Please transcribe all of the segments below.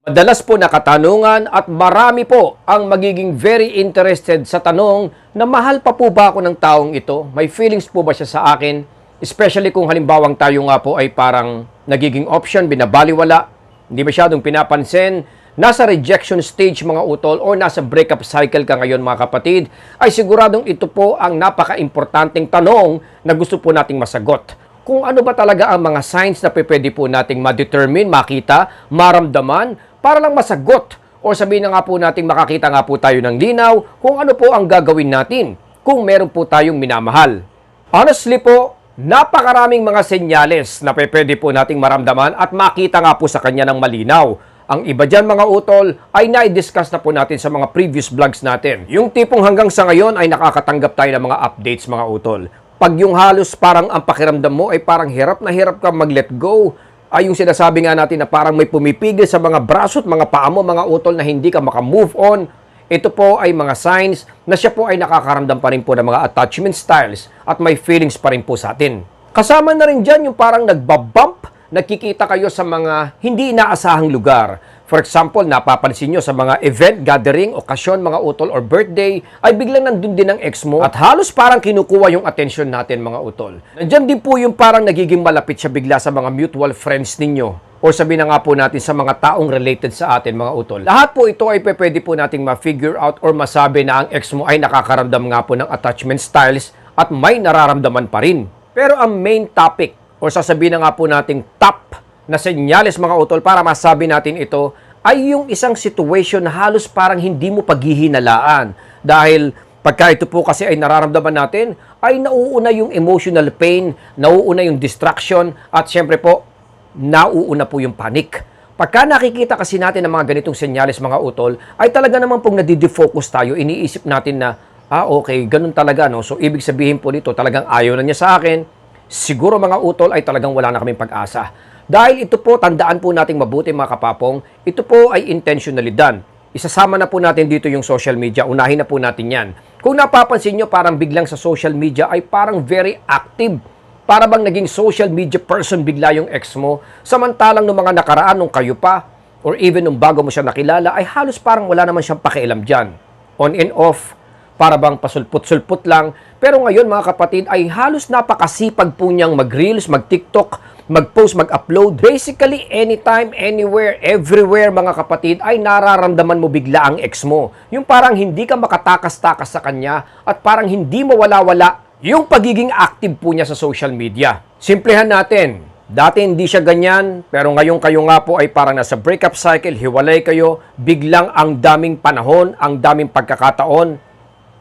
Madalas po na katanungan at marami po ang magiging very interested sa tanong na mahal pa po ba ako ng taong ito? May feelings po ba siya sa akin? Especially kung halimbawang tayo nga po ay parang nagiging option, binabaliwala, hindi masyadong pinapansin, nasa rejection stage mga utol or nasa breakup cycle ka ngayon mga kapatid, ay siguradong ito po ang napaka-importanting tanong na gusto po nating masagot kung ano ba talaga ang mga signs na pwede po nating ma-determine, makita, maramdaman, para lang masagot o sabihin na nga po nating makakita nga po tayo ng linaw kung ano po ang gagawin natin kung meron po tayong minamahal. Honestly po, napakaraming mga senyales na pwede po nating maramdaman at makita nga po sa kanya ng malinaw. Ang iba dyan mga utol ay na-discuss na po natin sa mga previous vlogs natin. Yung tipong hanggang sa ngayon ay nakakatanggap tayo ng mga updates mga utol. Pag yung halos parang ang pakiramdam mo ay parang hirap na hirap ka mag-let go, ay yung sinasabi nga natin na parang may pumipigil sa mga braso at mga paa mo, mga utol na hindi ka makamove on, ito po ay mga signs na siya po ay nakakaramdam pa rin po ng mga attachment styles at may feelings pa rin po sa atin. Kasama na rin dyan yung parang nagbabump, nagkikita kayo sa mga hindi inaasahang lugar. For example, napapansin nyo sa mga event, gathering, okasyon, mga utol or birthday, ay biglang nandun din ang ex mo at halos parang kinukuha yung atensyon natin mga utol. Nandyan din po yung parang nagiging malapit siya bigla sa mga mutual friends ninyo o sabi na nga po natin sa mga taong related sa atin mga utol. Lahat po ito ay pwede po nating ma-figure out or masabi na ang ex mo ay nakakaramdam nga po ng attachment styles at may nararamdaman pa rin. Pero ang main topic o sasabihin na nga po nating top na senyales mga utol para masabi natin ito ay yung isang situation na halos parang hindi mo paghihinalaan. Dahil pagka ito po kasi ay nararamdaman natin, ay nauuna yung emotional pain, nauuna yung distraction, at syempre po, nauuna po yung panic. Pagka nakikita kasi natin ng mga ganitong senyales mga utol, ay talaga naman pong nadidefocus tayo, iniisip natin na, ah okay, ganun talaga no. So ibig sabihin po nito, talagang ayaw na niya sa akin, siguro mga utol ay talagang wala na kaming pag-asa. Dahil ito po, tandaan po nating mabuti mga kapapong, ito po ay intentionally done. Isasama na po natin dito yung social media, unahin na po natin yan. Kung napapansin nyo, parang biglang sa social media ay parang very active. Para bang naging social media person bigla yung ex mo, samantalang nung mga nakaraan nung kayo pa, or even nung bago mo siya nakilala, ay halos parang wala naman siyang pakialam dyan. On and off, para bang pasulput-sulput lang. Pero ngayon mga kapatid ay halos napakasipag po niyang mag-reels, mag-tiktok, mag-post, mag-upload. Basically, anytime, anywhere, everywhere mga kapatid ay nararamdaman mo bigla ang ex mo. Yung parang hindi ka makatakas-takas sa kanya at parang hindi mawala-wala yung pagiging active po niya sa social media. Simplehan natin, Dati hindi siya ganyan, pero ngayon kayo nga po ay parang nasa breakup cycle, hiwalay kayo, biglang ang daming panahon, ang daming pagkakataon,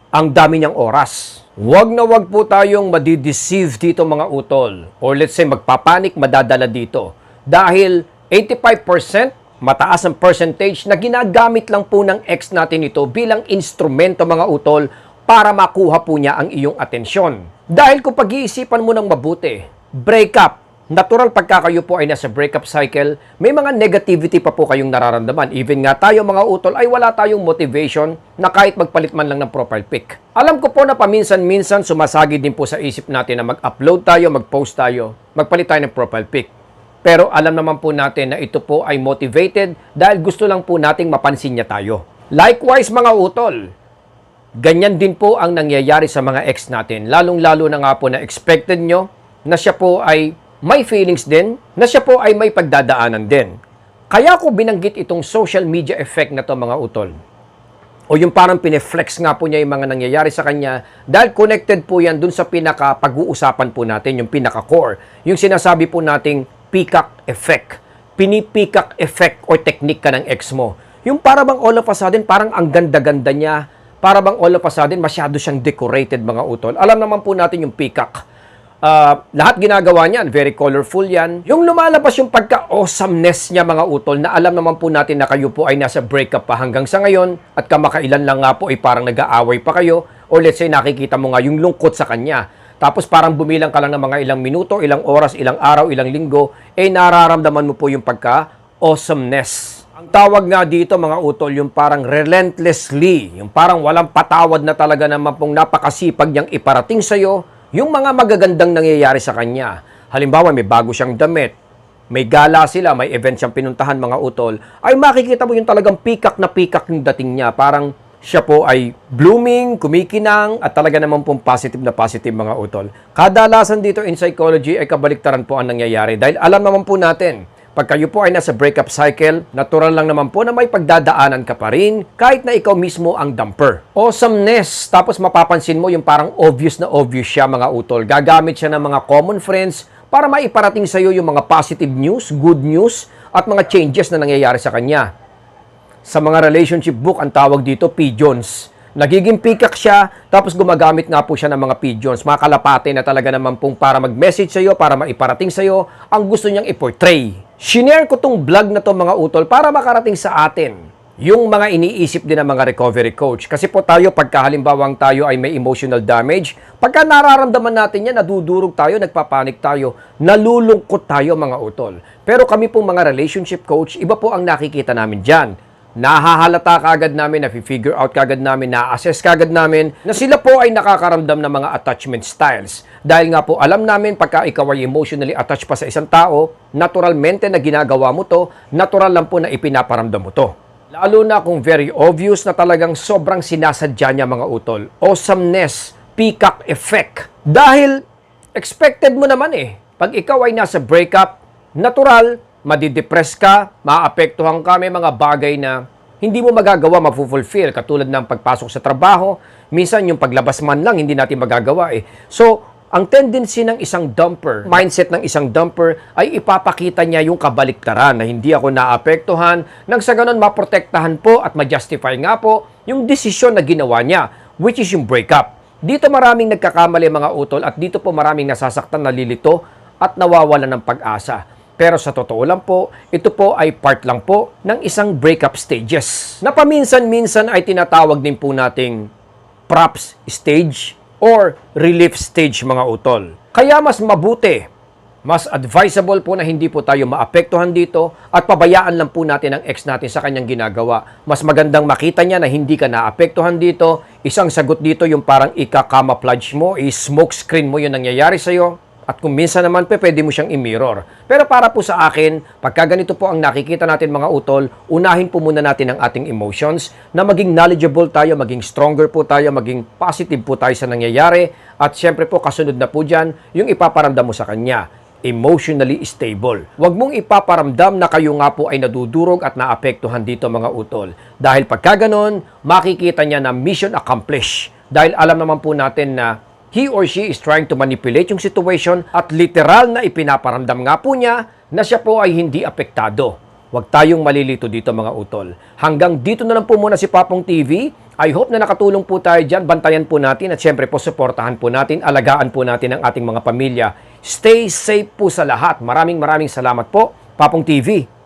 ang dami niyang oras. Huwag na huwag po tayong madideceive dito mga utol. Or let's say magpapanik, madadala dito. Dahil 85% mataas ang percentage na ginagamit lang po ng ex natin ito bilang instrumento mga utol para makuha po niya ang iyong atensyon. Dahil kung pag-iisipan mo ng mabuti, breakup, natural pagka kayo po ay nasa breakup cycle, may mga negativity pa po kayong nararamdaman. Even nga tayo mga utol ay wala tayong motivation na kahit magpalit man lang ng profile pic. Alam ko po na paminsan-minsan sumasagi din po sa isip natin na mag-upload tayo, mag-post tayo, magpalit tayo ng profile pic. Pero alam naman po natin na ito po ay motivated dahil gusto lang po nating mapansin niya tayo. Likewise mga utol, ganyan din po ang nangyayari sa mga ex natin. Lalong-lalo na nga po na expected nyo na siya po ay may feelings din, na siya po ay may pagdadaanan din. Kaya ko binanggit itong social media effect na to mga utol. O yung parang pineflex nga po niya yung mga nangyayari sa kanya dahil connected po yan dun sa pinaka pag-uusapan po natin, yung pinaka core. Yung sinasabi po nating peacock effect. Pinipikak effect or technique ka ng ex mo. Yung para bang all of a sudden, parang ang ganda-ganda niya, para bang all of a sudden, masyado siyang decorated mga utol. Alam naman po natin yung peacock. Ah, lahat ginagawa niyan, very colorful yan. Yung lumalabas yung pagka-awesomeness niya mga utol, na alam naman po natin na kayo po ay nasa breakup pa hanggang sa ngayon, at kamakailan lang nga po ay parang nag-aaway pa kayo, or let's say nakikita mo nga yung lungkot sa kanya. Tapos parang bumilang ka lang ng mga ilang minuto, ilang oras, ilang araw, ilang linggo, eh nararamdaman mo po yung pagka-awesomeness. Ang tawag nga dito mga utol, yung parang relentlessly, yung parang walang patawad na talaga naman pong napakasipag niyang iparating sa'yo, yung mga magagandang nangyayari sa kanya. Halimbawa, may bago siyang damit, may gala sila, may event siyang pinuntahan mga utol, ay makikita mo yung talagang pikak na pikak yung dating niya. Parang siya po ay blooming, kumikinang, at talaga naman pong positive na positive mga utol. Kadalasan dito in psychology ay kabaliktaran po ang nangyayari dahil alam naman po natin, pag kayo po ay nasa breakup cycle, natural lang naman po na may pagdadaanan ka pa rin kahit na ikaw mismo ang dumper. Awesomeness. Tapos mapapansin mo yung parang obvious na obvious siya mga utol. Gagamit siya ng mga common friends para maiparating sa iyo yung mga positive news, good news, at mga changes na nangyayari sa kanya. Sa mga relationship book, ang tawag dito, pigeons. Nagiging pikak siya, tapos gumagamit nga po siya ng mga pigeons, mga kalapate na talaga naman pong para mag-message sa'yo, para maiparating sa'yo, ang gusto niyang i-portray. Shinare ko tong vlog na to mga utol para makarating sa atin yung mga iniisip din ng mga recovery coach. Kasi po tayo, pagka halimbawang tayo ay may emotional damage, pagka nararamdaman natin yan, nadudurog tayo, nagpapanik tayo, nalulungkot tayo mga utol. Pero kami pong mga relationship coach, iba po ang nakikita namin dyan. Nahahalata kagad namin, na-figure out kagad namin, na-assess kagad namin na sila po ay nakakaramdam ng mga attachment styles. Dahil nga po alam namin pagka ikaw ay emotionally attached pa sa isang tao, naturalmente na ginagawa mo to, natural lang po na ipinaparamdam mo to. Lalo na kung very obvious na talagang sobrang sinasadya niya mga utol. Awesomeness, peacock effect. Dahil expected mo naman eh. Pag ikaw ay nasa breakup, natural, madidepress ka, maapektuhan ka, may mga bagay na hindi mo magagawa mapufulfill katulad ng pagpasok sa trabaho. Minsan yung paglabas man lang hindi natin magagawa eh. So, ang tendency ng isang dumper, mindset ng isang dumper ay ipapakita niya yung kabaliktaran na hindi ako naapektuhan nang sa ganun maprotektahan po at ma-justify nga po yung desisyon na ginawa niya which is yung breakup. Dito maraming nagkakamali mga utol at dito po maraming nasasaktan, nalilito at nawawala ng pag-asa. Pero sa totoo lang po, ito po ay part lang po ng isang breakup stages. Na paminsan-minsan ay tinatawag din po nating props stage or relief stage mga utol. Kaya mas mabuti, mas advisable po na hindi po tayo maapektuhan dito at pabayaan lang po natin ang ex natin sa kanyang ginagawa. Mas magandang makita niya na hindi ka naapektuhan dito. Isang sagot dito yung parang ika-camouflage mo, i-smoke screen mo yung nangyayari sa'yo. At kung minsan naman pe, pwede mo siyang i-mirror. Pero para po sa akin, pagka ganito po ang nakikita natin mga utol, unahin po muna natin ang ating emotions na maging knowledgeable tayo, maging stronger po tayo, maging positive po tayo sa nangyayari. At syempre po, kasunod na po dyan, yung ipaparamdam mo sa kanya emotionally stable. Huwag mong ipaparamdam na kayo nga po ay nadudurog at naapektuhan dito mga utol. Dahil pagka ganon, makikita niya na mission accomplished. Dahil alam naman po natin na he or she is trying to manipulate yung situation at literal na ipinaparamdam nga po niya na siya po ay hindi apektado. Huwag tayong malilito dito mga utol. Hanggang dito na lang po muna si Papong TV. I hope na nakatulong po tayo dyan. Bantayan po natin at syempre po supportahan po natin. Alagaan po natin ang ating mga pamilya. Stay safe po sa lahat. Maraming maraming salamat po. Papong TV.